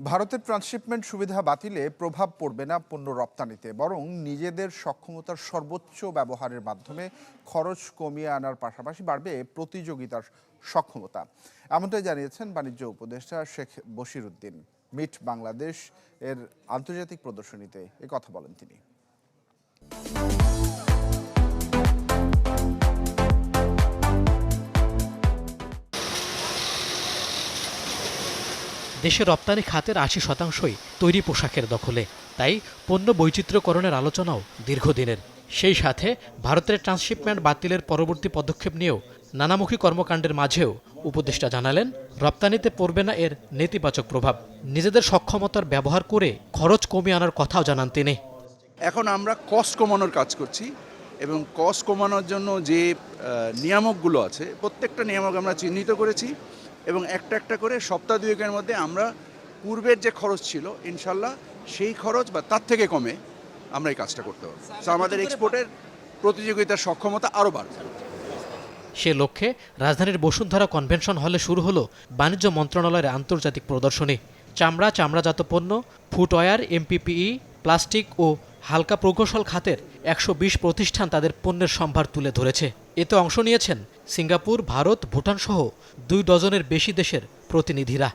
ভারতের ট্রান্সশিপমেন্ট সুবিধা বাতিলে প্রভাব পড়বে না পণ্য রপ্তানিতে, বরং নিজেদের সক্ষমতার সর্বোচ্চ ব্যবহারের মাধ্যমে খরচ কমিয়ে আনার পাশাপাশি বাড়বে প্রতিযোগিতার সক্ষমতা। এমনটাই জানিয়েছেন বাণিজ্য উপদেষ্টা শেখ বশির উদ্দিন। মিট বাংলাদেশ এর আন্তর্জাতিক প্রদর্শনীতে কথা বলেন তিনি। দেশের রপ্তানি খাতের আশি শতাংশই তৈরি পোশাকের দখলে। তাই পণ্য বৈচিত্র্যকরণের আলোচনাও দীর্ঘদিনের। সেই সাথে ভারতের ট্রান্সশিপমেন্ট বাতিলের পরবর্তী পদক্ষেপ নিয়েও নানামুখী কর্মকাণ্ডের মাঝেও উপদেষ্টা জানালেন, রপ্তানিতে পড়বে না এর নেতিবাচক প্রভাব। নিজেদের সক্ষমতার ব্যবহার করে খরচ কমিয়ে আনার কথাও জানান তিনি। এখন আমরা কস্ট কমানোর কাজ করছি এবং কস্ট কমানোর জন্য যে নিয়ামকগুলো আছে, প্রত্যেকটা নিয়ামক আমরা চিহ্নিত করেছি। এবং একটা একটা করে সপ্তাহ দুয়েকের মধ্যে আমরা পূর্বের যে খরচ ছিল ইনশাল্লাহ সেই খরচ বা তার থেকে কমে আমরা এই কাজটা করতে পারব। তো আমাদের এক্সপোর্টের প্রতিযোগিতার সক্ষমতা আরও বাড়বে। সে লক্ষ্যে রাজধানীর বসুন্ধরা কনভেনশন হলে শুরু হলো বাণিজ্য মন্ত্রণালয়ের আন্তর্জাতিক প্রদর্শনী। চামড়া চামড়াজাত পণ্য ফুটওয়্যার এমপিপিই প্লাস্টিক ও হালকা প্রকৌশল খাতের একশো বিশ প্রতিষ্ঠান তাদের পণ্যের সম্ভার তুলে ধরেছে। এতে অংশ নিয়েছেন সিঙ্গাপুর ভারত ভুটান সহ দুই ডজনের বেশি দেশের প্রতিনিধিরা।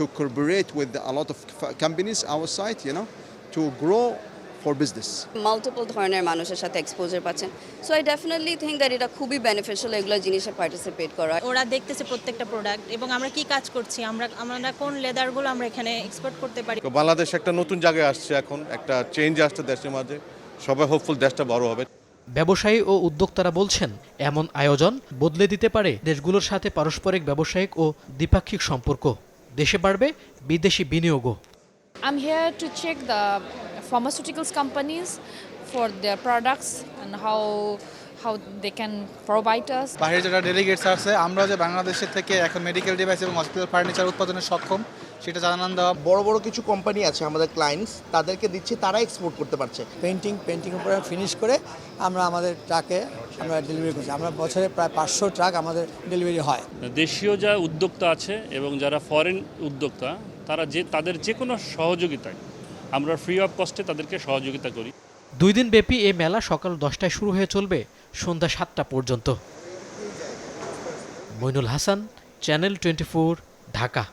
To collaborate with a lot of companies outside, you know, to grow for business. Multiple ধরনের মানুষের সাথে এক্সপোজার পাচ্ছেন। So I definitely think that এটা খুবই বেনিফিশিয়াল এগুলো জিনিসে পার্টিসিপেট করা। ওরা দেখতেছে প্রত্যেকটা প্রোডাক্ট এবং আমরা কি কাজ করছি আমরা আমরা কোন লেদারগুলো আমরা এখানে এক্সপোর্ট করতে পারি। বাংলাদেশ একটা নতুন জায়গায় আসছে এখন একটা চেঞ্জ আসছে দেশের মাঝে। সবাই হোপফুল দেশটা বড় হবে। ব্যবসায়ী ও উদ্যোক্তারা বলছেন এমন আয়োজন বদলে দিতে পারে দেশগুলোর সাথে পারস্পরিক ব্যবসায়িক ও দ্বিপাক্ষিক সম্পর্ক দেশে বাড়বে বিদেশি বিনিয়োগও I'm here to check the pharmaceuticals companies for their products and how how they can provide us. বাইরে যারা ডেলিগেটস আছে আমরা যে বাংলাদেশের থেকে এখন মেডিকেল ডিভাইস এবং হসপিটাল ফার্নিচার উৎপাদনে সক্ষম সেটা জানান দেওয়া বড় বড় কিছু কোম্পানি আছে আমাদের ক্লায়েন্টস তাদেরকে দিচ্ছি তারা এক্সপোর্ট করতে পারছে। পেন্টিং পেন্টিং উপরে ফিনিশ করে আমরা আমাদের ট্রাকে আমরা ডেলিভারি করছি। আমরা বছরে প্রায় পাঁচশো ট্রাক আমাদের ডেলিভারি হয়। দেশীয় যা উদ্যোক্তা আছে এবং যারা ফরেন উদ্যোক্তা তারা যে তাদের যে কোনো সহযোগিতায় আমরা ফ্রি অফ কস্টে তাদেরকে সহযোগিতা করি। দুই দিন ব্যাপী এই মেলা সকাল দশটায় শুরু হয়ে চলবে সন্ধ্যা সাতটা পর্যন্ত। Moinul Hasan channel twenty Dhaka.